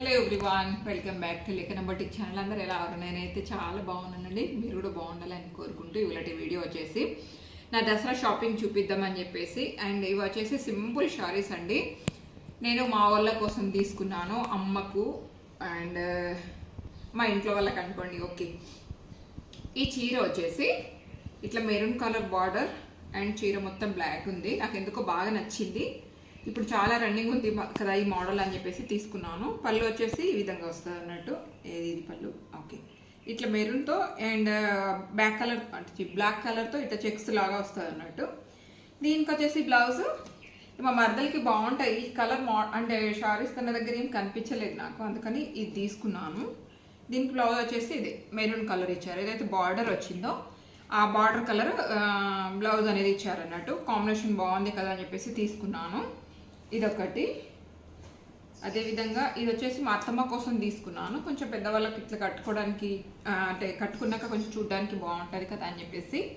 Hello everyone welcome back to Lekhana Batik channel అందరూ ఎలా ఉన్నారు? నేనైతే చాలా బాగున్నానండి. మీరు కూడా బాగుండాలని కోరుకుంటూ ఇవాళ వీడియో వచ్చేసి నా దసరా షాపింగ్ చూపిద్దామని చెప్పేసి అండ్ ఇవి వచ్చేసి సింపుల్ శారీస్ అండి. నేను మా వాళ్ళ కోసం తీసుకున్నాను అమ్మకు అండ్ uh, మా ఇంట్లో వాళ్ళకి అనుకోండి ఓకే. ఈ చీర వచ్చేసి ఇట్లా మెరూన్ కలర్ బార్డర్ అండ్ చీర మొత్తం బ్లాక్ ఉంది. నాకు ఎందుకో బాగా నచ్చింది. ఇప్పుడు చాలా రన్నింగ్ ఉంది కదా ఈ మోడల్ అని చెప్పేసి తీసుకున్నాను. పళ్ళు వచ్చేసి ఈ విధంగా వస్తుంది అన్నట్టు. ఏది ఇది పళ్ళు? ఓకే. ఇట్లా మెరూన్తో అండ్ బ్యాక్ కలర్ అంటే బ్లాక్ కలర్తో ఇట్లా చెక్స్ లాగా వస్తుంది అన్నట్టు. దీనికి వచ్చేసి బ్లౌజ్ మా మరదలకి బాగుంటాయి. ఈ కలర్ మో అంటే షారీస్ తన దగ్గర ఏం కనిపించలేదు నాకు. అందుకని ఇది తీసుకున్నాను. దీనికి బ్లౌజ్ వచ్చేసి ఇది మెరూన్ కలర్ ఇచ్చారు. ఏదైతే బార్డర్ వచ్చిందో ఆ బార్డర్ కలర్ బ్లౌజ్ అనేది ఇచ్చారు అన్నట్టు. కాంబినేషన్ బాగుంది కదా అని చెప్పేసి తీసుకున్నాను. ఇదొకటి. అదేవిధంగా ఇది వచ్చేసి మా అత్తమ్మ కోసం తీసుకున్నాను. కొంచెం పెద్దవాళ్ళకి ఇట్లా కట్టుకోవడానికి అంటే కట్టుకున్నాక కొంచెం చూడడానికి బాగుంటుంది కదా అని చెప్పేసి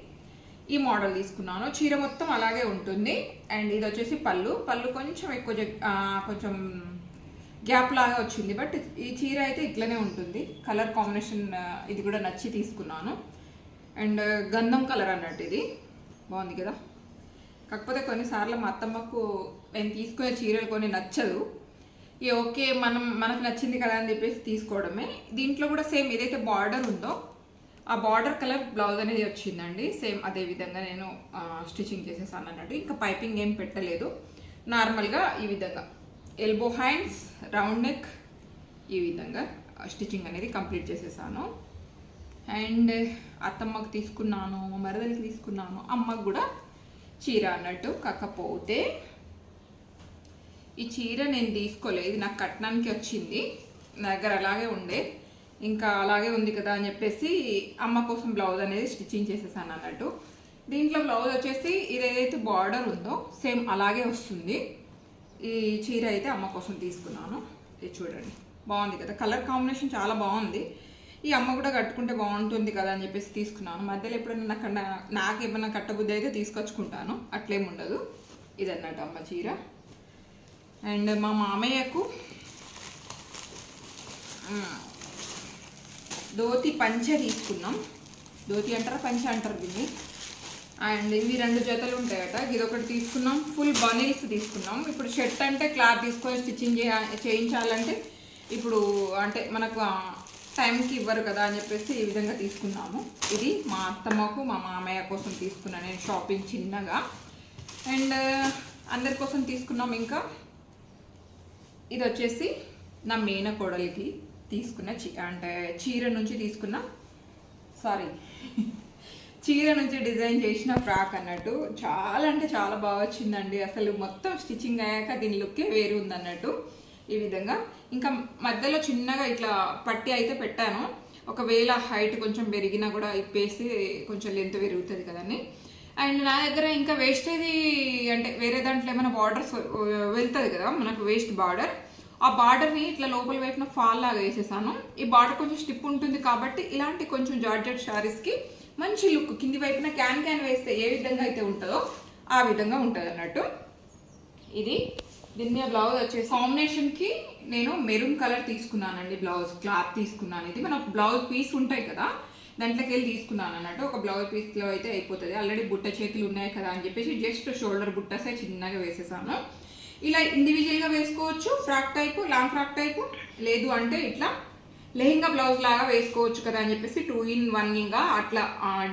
ఈ మోడల్ తీసుకున్నాను. చీర మొత్తం అలాగే ఉంటుంది. అండ్ ఇది వచ్చేసి పళ్ళు. పళ్ళు కొంచెం ఎక్కువ కొంచెం గ్యాప్ లాగా వచ్చింది. బట్ ఈ చీర అయితే ఇట్లనే ఉంటుంది. కలర్ కాంబినేషన్ ఇది కూడా నచ్చి తీసుకున్నాను. అండ్ గంధం కలర్ అన్నట్టు ఇది. బాగుంది కదా? కాకపోతే కొన్నిసార్లు మా అత్తమ్మకు నేను తీసుకునే చీరలు కొన్ని నచ్చదు. ఈ ఓకే మనం మనకు నచ్చింది కదా అని చెప్పేసి తీసుకోవడమే. దీంట్లో కూడా సేమ్ ఏదైతే బార్డర్ ఉందో ఆ బార్డర్ కలర్ బ్లౌజ్ అనేది వచ్చిందండి. సేమ్ అదే విధంగా నేను స్టిచ్చింగ్ చేసేసాను అన్నట్టు. ఇంకా పైపింగ్ ఏం పెట్టలేదు. నార్మల్గా ఈ విధంగా. ఎల్బో హ్యాండ్స్ రౌండ్ నెక్ ఈ విధంగా స్టిచ్చింగ్ అనేది కంప్లీట్ చేసేసాను. అండ్ అత్తమ్మకు తీసుకున్నాను మా తీసుకున్నాను అమ్మకు కూడా చీర అన్నట్టు కాకపోతే ఈ చీర నేను తీసుకోలేదు. ఇది నాకు కట్నానికి వచ్చింది. నా దగ్గర అలాగే ఉండే. ఇంకా అలాగే ఉంది కదా అని చెప్పేసి అమ్మ కోసం బ్లౌజ్ అనేది స్టిచ్చింగ్ చేసేసాను అన్నట్టు. దీంట్లో బ్లౌజ్ వచ్చేసి ఇది ఏదైతే బార్డర్ ఉందో సేమ్ అలాగే వస్తుంది. ఈ చీర అయితే అమ్మ కోసం తీసుకున్నాను. ఇది చూడండి. బాగుంది కదా. కలర్ కాంబినేషన్ చాలా బాగుంది. ఈ అమ్మ కూడా కట్టుకుంటే బాగుంటుంది కదా అని చెప్పేసి తీసుకున్నాను. మధ్యలో ఎప్పుడైనా నాకు నాకు ఏమైనా కట్టబుద్ధి అయితే తీసుకొచ్చుకుంటాను. అట్లేం ఉండదు. ఇది అమ్మ చీర. అండ్ మా మామయ్యకు ధోతి పంచ తీసుకున్నాం. ధోతి అంటారా పంచ అంటారు దీన్ని? అండ్ ఇవి రెండు జతలు ఉంటాయట. ఇది ఒకటి తీసుకున్నాం. ఫుల్ బనీల్స్ తీసుకున్నాం. ఇప్పుడు షర్ట్ అంటే క్లాత్ తీసుకొని స్టిచ్చింగ్ చేయ చేయించాలంటే ఇప్పుడు అంటే మనకు టైంకి ఇవ్వరు కదా అని చెప్పేసి ఈ విధంగా తీసుకున్నాము. ఇది మా అత్తమ్మకు మా మామయ్య కోసం తీసుకున్నాను నేను షాపింగ్ చిన్నగా. అండ్ అందరి కోసం తీసుకున్నాం ఇంకా. ఇది వచ్చేసి నా మేన కోడలికి తీసుకున్న చీ అంటే చీర నుంచి తీసుకున్న సారీ చీర నుంచి డిజైన్ చేసిన ఫ్రాక్ అన్నట్టు. చాలా అంటే చాలా బాగా వచ్చిందండి. అసలు మొత్తం స్టిచ్చింగ్ అయ్యాక దీని లుక్కే వేరు ఉందన్నట్టు. ఈ విధంగా. ఇంకా మధ్యలో చిన్నగా ఇట్లా పట్టి అయితే పెట్టాను. ఒకవేళ హైట్ కొంచెం పెరిగినా కూడా ఇప్పేసి కొంచెం లెంత్ పెరుగుతుంది కదండి. అండ్ నా దగ్గర ఇంకా వేస్ట్ అంటే వేరే దాంట్లో ఏమైనా బార్డర్స్ వెళ్తుంది కదా మనకు వేస్ట్ బార్డర్ ఆ బార్డర్ని ఇట్లా లోపల వైపున ఫాల్ లాగా వేసేసాను. ఈ బార్డర్ కొంచెం స్టిప్ ఉంటుంది కాబట్టి ఇలాంటి కొంచెం జార్జెట్ శారీస్కి మంచి లుక్ కింది వైపున క్యాన్ క్యాన్ వేస్తే ఏ విధంగా అయితే ఉంటుందో ఆ విధంగా ఉంటుంది అన్నట్టు ఇది దీని మీద బ్లౌజ్ వచ్చేసి కాంబినేషన్కి నేను మెరూన్ కలర్ తీసుకున్నానండి బ్లౌజ్ క్లాత్ తీసుకున్నాను. ఇది మన బ్లౌజ్ పీస్ ఉంటాయి కదా దాంట్లోకి వెళ్ళి తీసుకున్నాను అన్నట్టు. ఒక బ్లౌజ్ పీస్లో అయితే అయిపోతుంది. ఆల్రెడీ బుట్ట చేతులు ఉన్నాయి కదా అని చెప్పేసి జస్ట్ షోల్డర్ బుట్టసే చిన్నగా వేసేసాను. ఇలా ఇండివిజువల్గా వేసుకోవచ్చు frock type long frock type లేదు అంటే ఇట్లా లెహింగా బ్లౌజ్ లాగా వేసుకోవచ్చు కదా అని చెప్పేసి టూ ఇన్ వన్గా అట్లా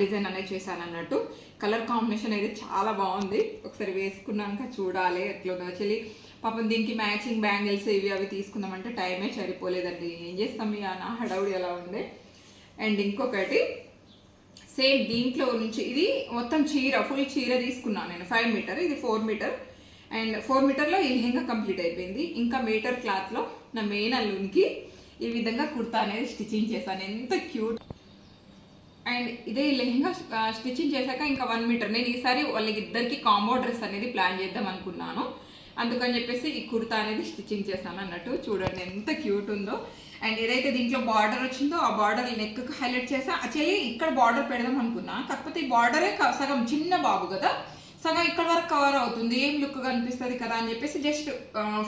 డిజైన్ అనేది చేశాను అన్నట్టు. కలర్ కాంబినేషన్ అయితే చాలా బాగుంది. ఒకసారి వేసుకున్నాక చూడాలి ఎట్లా యాక్చువల్లీ పాపం దీనికి మ్యాచింగ్ బ్యాంగిల్స్ ఇవి అవి తీసుకుందామంటే టైమే సరిపోలేదండి. ఏం చేస్తాం ఇక? నా హడావుడి ఎలా ఉంది అండ్ ఇంకొకటి సేమ్ దీంట్లో నుంచి ఇది మొత్తం చీర ఫుల్ చీర తీసుకున్నాను నేను. ఫైవ్ మీటర్ ఇది ఫోర్ మీటర్. అండ్ ఫోర్ మీటర్లో ఈ లెహంగా కంప్లీట్ అయిపోయింది. ఇంకా మీటర్ క్లాత్లో నా మెయిన్ అల్లునికి ఈ విధంగా కుర్తా అనేది స్టిచ్చింగ్ చేశాను. ఎంత క్యూట్. అండ్ ఇదే లెహంగా స్టిచ్చింగ్ చేశాక ఇంకా వన్ మీటర్. నేను ఈసారి వాళ్ళకి ఇద్దరికి కాంబో డ్రెస్ అనేది ప్లాన్ చేద్దాం అనుకున్నాను. అందుకని చెప్పేసి ఈ కుర్తా అనేది స్టిచ్చింగ్ చేశాను అన్నట్టు. చూడండి ఎంత క్యూట్ ఉందో. అండ్ ఏదైతే దీంట్లో బార్డర్ వచ్చిందో ఆ బార్డర్ నెక్ హైలైట్ చేసా. యాక్చువల్లీ ఇక్కడ బార్డర్ పెడదాం అనుకున్నా. కాకపోతే ఈ బార్డరే సగం చిన్న బాబు కదా. సగం ఇక్కడ వరకు కవర్ అవుతుంది. ఏం లుక్ కనిపిస్తుంది కదా అని చెప్పేసి జస్ట్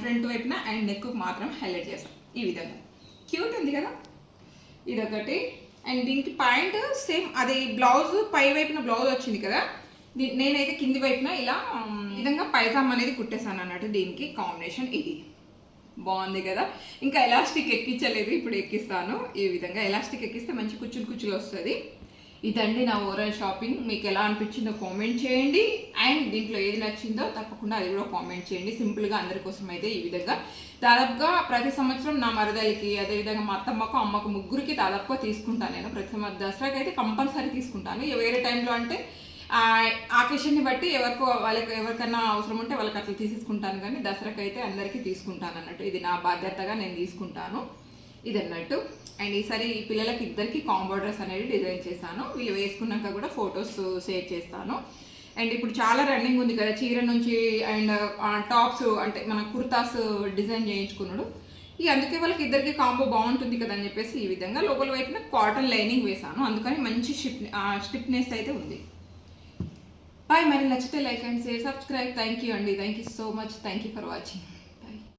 ఫ్రంట్ వైపున అండ్ నెక్ మాత్రం హైలైట్ చేసాం. ఈ విధంగా. క్యూట్ ఉంది కదా. ఇదొకటి. అండ్ దీనికి ప్యాంట్ సేమ్ అది బ్లౌజ్ పై వైపున బ్లౌజ్ వచ్చింది కదా. నేనైతే కింది వైపున ఇలా విధంగా పైజామ్ అనేది కుట్టేశాను అన్నట్టు దీనికి కాంబినేషన్ ఇది బాగుంది కదా? ఇంకా ఎలాస్టిక్ ఎక్కించలేదు ఇప్పుడు ఎక్కిస్తాను. ఈ విధంగా ఎలాస్టిక్ ఎక్కిస్తే మంచి కుచ్చులు కుచ్చులు వస్తుంది. ఇదండి నా ఓవరాల్ షాపింగ్. మీకు ఎలా అనిపించిందో కామెంట్ చేయండి. అండ్ దీంట్లో ఏది నచ్చిందో తప్పకుండా అది కూడా కామెంట్ చేయండి. సింపుల్గా అందరి కోసం అయితే ఈ విధంగా. దాదాపుగా ప్రతి సంవత్సరం నా మరదలికి అదేవిధంగా మా అత్తమ్మకు అమ్మకు ముగ్గురికి దాదాపుగా తీసుకుంటాను నేను. ప్రతి సంవత్సరం దసరాకి అయితే కంపల్సరీ తీసుకుంటాను. వేరే టైంలో అంటే ఆకేషన్ని బట్టి ఎవరికో వాళ్ళకి ఎవరికన్నా అవసరం ఉంటే వాళ్ళకి అట్లా తీసేసుకుంటాను కానీ దసరాకి అయితే అందరికీ తీసుకుంటాను అన్నట్టు. ఇది నా బాధ్యతగా నేను తీసుకుంటాను. ఇది అన్నట్టు. అండ్ ఈసారి పిల్లలకి ఇద్దరికి కాంబో డ్రెస్ అనేది డిజైన్ చేశాను. వీళ్ళు వేసుకున్నాక కూడా ఫొటోస్ షేర్ చేస్తాను. అండ్ ఇప్పుడు చాలా రన్నింగ్ ఉంది కదా చీర నుంచి అండ్ టాప్స్ అంటే మన కుర్తాస్ డిజైన్ చేయించుకున్నాడు. ఇక అందుకే వాళ్ళకి ఇద్దరికి కాంబో బాగుంటుంది కదా అని చెప్పేసి ఈ విధంగా లోపల వైపున కాటన్ లైనింగ్ వేశాను. అందుకని మంచి షిప్ స్టిప్నెస్ అయితే ఉంది. బాయ్ మరి నచ్చితే like and share subscribe thank you అండి thank you so much thank you for watching